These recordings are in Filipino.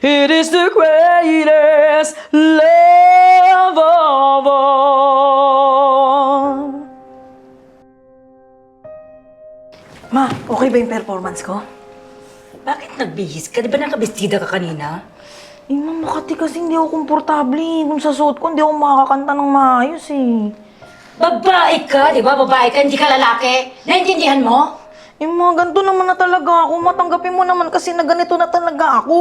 It is the greatest love of all. Ma, okay ba yung performance ko? Bakit nagbihis ka? Di ba nakabestida ka kanina? Eh, ma'am, Makati kasi hindi ako komportable. eh. Kung sa suot ko, hindi ako makakanta ng maayos eh. Babae ka, di ba? Babae ka, hindi ka lalaki. Naintindihan mo? Eh, mga ganito naman na talaga ako. Matanggapin mo naman kasi na ganito na talaga ako.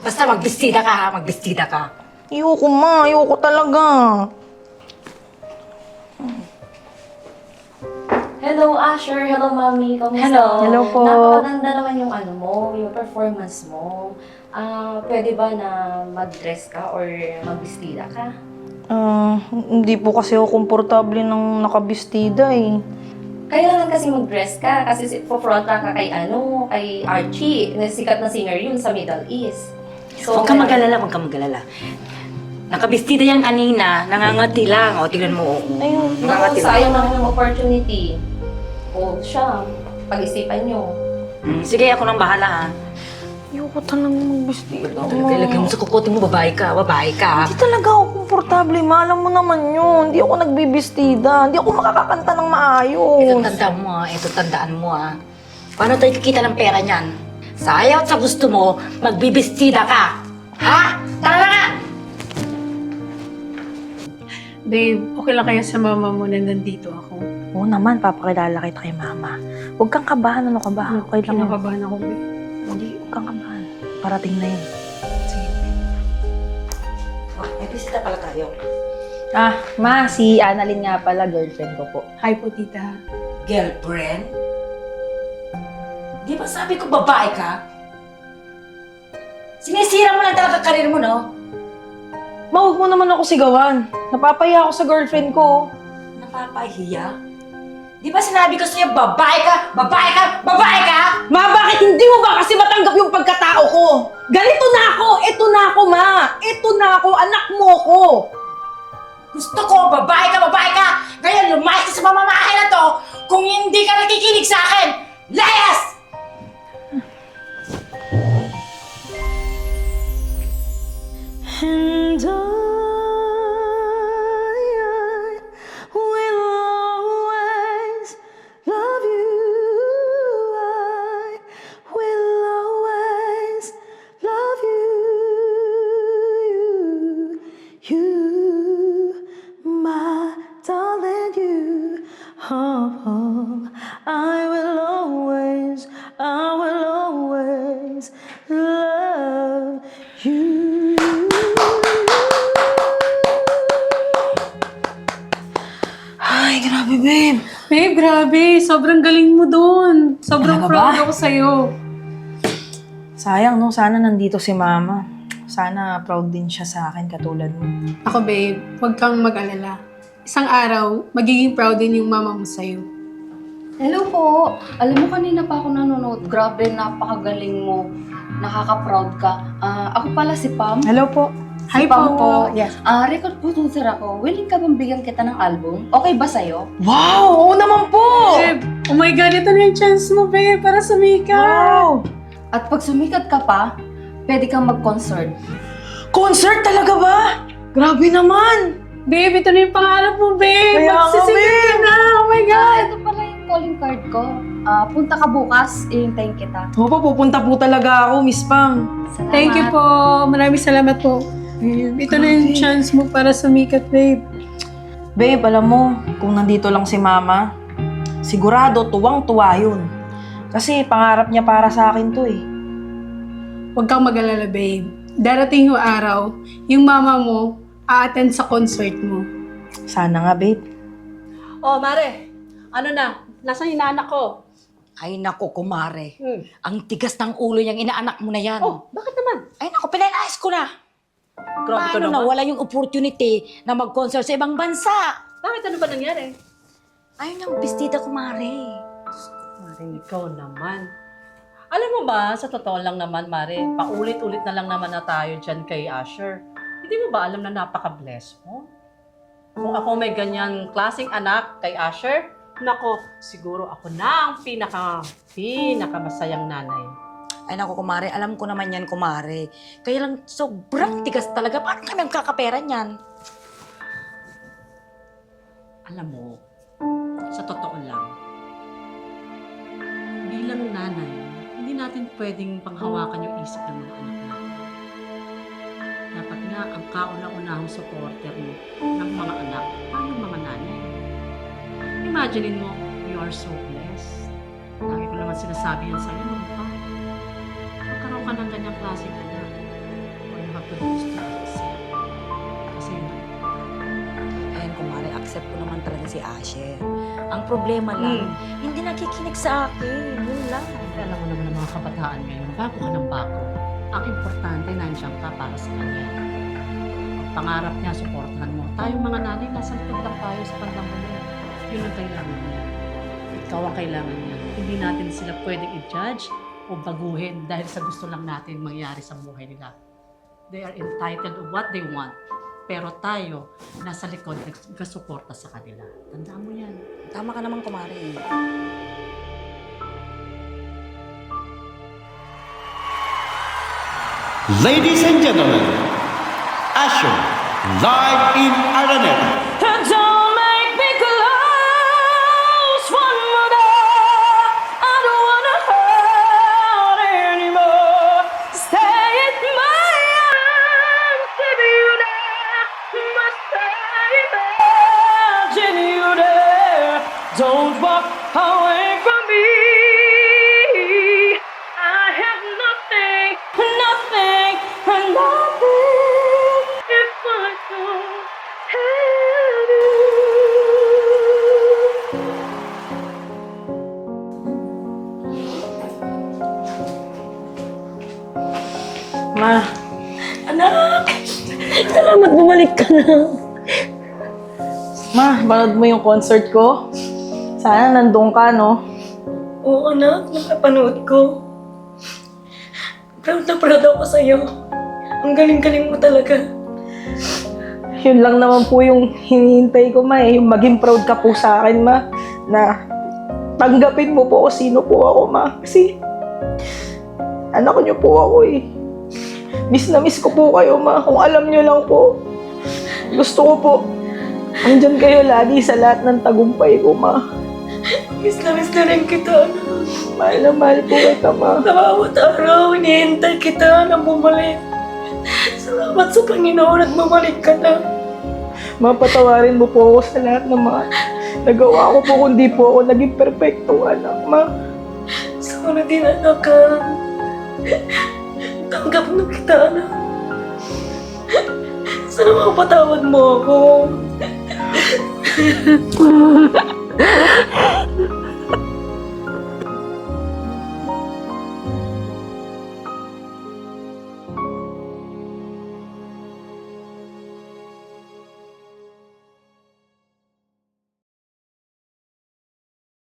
Basta magbestida ka ha, magbestida ka. Ayoko, ma. Ayoko talaga. Hello, Asher. Hello, Mami. Kamusta? Hello. Hello po. Napakaganda naman yung ano mo, yung performance mo. Ah, pwede ba na mag-dress ka or magbistida ka? Ah, hindi po kasi ako komportable ng nakabistida eh. Kailangan kasi mag-dress ka kasi si- fronta ka kay ano, kay Archie, na sikat na singer yun sa Middle East. Huwag kang mag-alala, huwag kang mag-alala. Nakabestida yan kanina, nangangati lang. O, tignan mo. oh. Ayun. Naku, Nangangati lang. sayang naman yung opportunity. O siya, pag-isipan nyo. Hmm, sige, ako nang bahala ha. Ayoko talaga magbistida. Talaga, mo sa kukote mo, babae ka, babae ka. Hindi talaga ako komportable, ma. Alam mo naman yun. Hindi ako nagbibistida. Hindi ako makakakanta ng Ito maayos. tandaan mo ha, ito tandaan mo ha. Paano tayo kikita ng pera niyan? Sa ayaw at sa gusto mo, magbibestida ka. Ha? Tara na! Babe, okay lang kaya sa mama mo na nandito ako? Oo naman, papakilala kita kay mama. Huwag kang kabahan. Ano ka ba? Okay lang. yun. Kinakabahan ako, babe. Hindi, huwag kang kabahan. Parating na yun. Sige. Oh, may bisita pala tayo. Ah, ma, si Annalyn nga pala, girlfriend ko po. Hi po, tita. Girlfriend? Di ba sabi ko babae ka? Sinisira mo lang talaga karir mo, no? Ma, huwag mo naman ako sigawan. Napapaya ako sa girlfriend ko. Napapahiya? Di ba sinabi ko sa'yo, babae ka, babae ka, babae mo ba kasi matanggap yung pagkatao ko? Ganito na ako! Ito na ako, ma! Ito na ako! Anak mo ko! Gusto ko, babae ka, babae ka! Ngayon, lumayas ka sa mamamahay na to kung hindi ka nakikinig sa akin! Layas! Love you. Ay, grabe, babe. Babe, grabe. Sobrang galing mo doon. Sobrang Talaga proud ba? ako sa'yo. Sayang, no? Sana nandito si mama. Sana proud din siya sa akin katulad mo. Ako, babe, huwag kang mag-alala. Isang araw, magiging proud din yung mama mo sa'yo. Hello po. Alam mo, kanina pa ako nanonood. Grabe, napakagaling mo. Nakaka-proud ka. Ah, ako pala si Pam. Hello po. Hi si Pam po. po. Ah, record producer ako. Willing ka bang bigyan kita ng album? Okay ba sa'yo? Wow! Oo naman po! Babe, oh my God, ito na yung chance mo, babe, para sumikat. Wow! At pag sumikat ka pa, pwede kang mag-concert. Concert talaga ba? Grabe naman! Babe, ito na yung pangarap mo, babe. Kaya nga, Magsisikat ka babe. na. Oh my God. Ah, ito calling card ko. Ah, punta ka bukas, iintayin kita. Opo, pupunta po talaga ako, Miss Pam. Salamat. Thank you po. Maraming salamat po. Babe, ito na yung chance mo para sumikat, babe. Babe, alam mo, kung nandito lang si mama, sigurado tuwang-tuwa yun. Kasi pangarap niya para sa akin to eh. Huwag kang mag-alala, babe. Darating yung araw, yung mama mo, a-attend sa concert mo. Sana nga, babe. Oh, Mare, ano na? Nasaan yung anak ko? Ay nako, kumare. Hmm. Ang tigas ng ulo niyang inaanak mo na yan. Oh, bakit naman? Ay nako, pinalayas ko na. Grabe ka Paano naman. na wala yung opportunity na mag-concert sa ibang bansa? Bakit ano ba nangyari? Ayun yung bestida, kumare. Mare, ikaw naman. Alam mo ba, sa totoo lang naman, Mare, paulit-ulit na lang naman na tayo dyan kay Asher. Hindi mo ba alam na napaka-bless mo? Kung ako may ganyan klaseng anak kay Asher, nako, siguro ako na ang pinaka, pinaka masayang nanay. Ay naku, kumare, alam ko naman yan, kumare. Kaya lang, sobrang tigas talaga. Paano kami ang kakapera niyan? Alam mo, sa totoo lang, bilang nanay, hindi natin pwedeng panghawakan yung isip ng mga anak natin. Dapat nga ang kauna-unahang supporter mo ng mga anak ay yung mga nanay. Imaginein mo, you are so blessed. Lagi ko naman sinasabi yan sa'yo, no? Pa? Magkaroon ka ng ganyang klaseng anak. Or you have to do is to accept. Kasi yun ang Ayan, kumare, accept ko naman talaga si Asher. Ang problema lang, hindi nakikinig sa akin. Yun lang. Alam mo naman ang mga kabataan ngayon, bago ka ng bago. Ang importante, nandiyan ka para sa kanya. Ang pangarap niya, suportahan mo. Tayong mga nanay, nasa likod lang tayo sa bandang huli. Yun ang kailangan niya. Ikaw ang kailangan niya. Hindi natin sila pwedeng i-judge o baguhin dahil sa gusto lang natin mangyari sa buhay nila. They are entitled of what they want. Pero tayo, nasa likod, nagkasuporta sa kanila. Tandaan mo yan. Tama ka naman, kumare. Ladies and gentlemen, Asher, live in Araneta. Ka na. Ma, panood mo yung concert ko? Sana nandun ka, no? Oo anak, nakapanood ko. Proud na proud ako sa'yo. Ang galing-galing mo talaga. Yun lang naman po yung hinihintay ko, ma. Eh. Yung maging proud ka po sa akin, ma. Na tanggapin mo po kung sino po ako, ma. Kasi anak niyo po ako eh. Miss na miss ko po kayo, ma. Kung alam niyo lang po. Gusto ko po. Andyan kayo lagi sa lahat ng tagumpay ko, ma. Miss na miss na rin kita, anak. Mahal na mahal po kita, ma. Bawat araw, hinihintay kita na bumalik. Salamat sa Panginoon at bumalik ka na. Mapatawarin mo po ako sa lahat ng mga nagawa ko po kundi po ako naging perfectong anak, ma. Sana din anak ka. Tanggap na kita, anak. Sana mapatawad mo ako.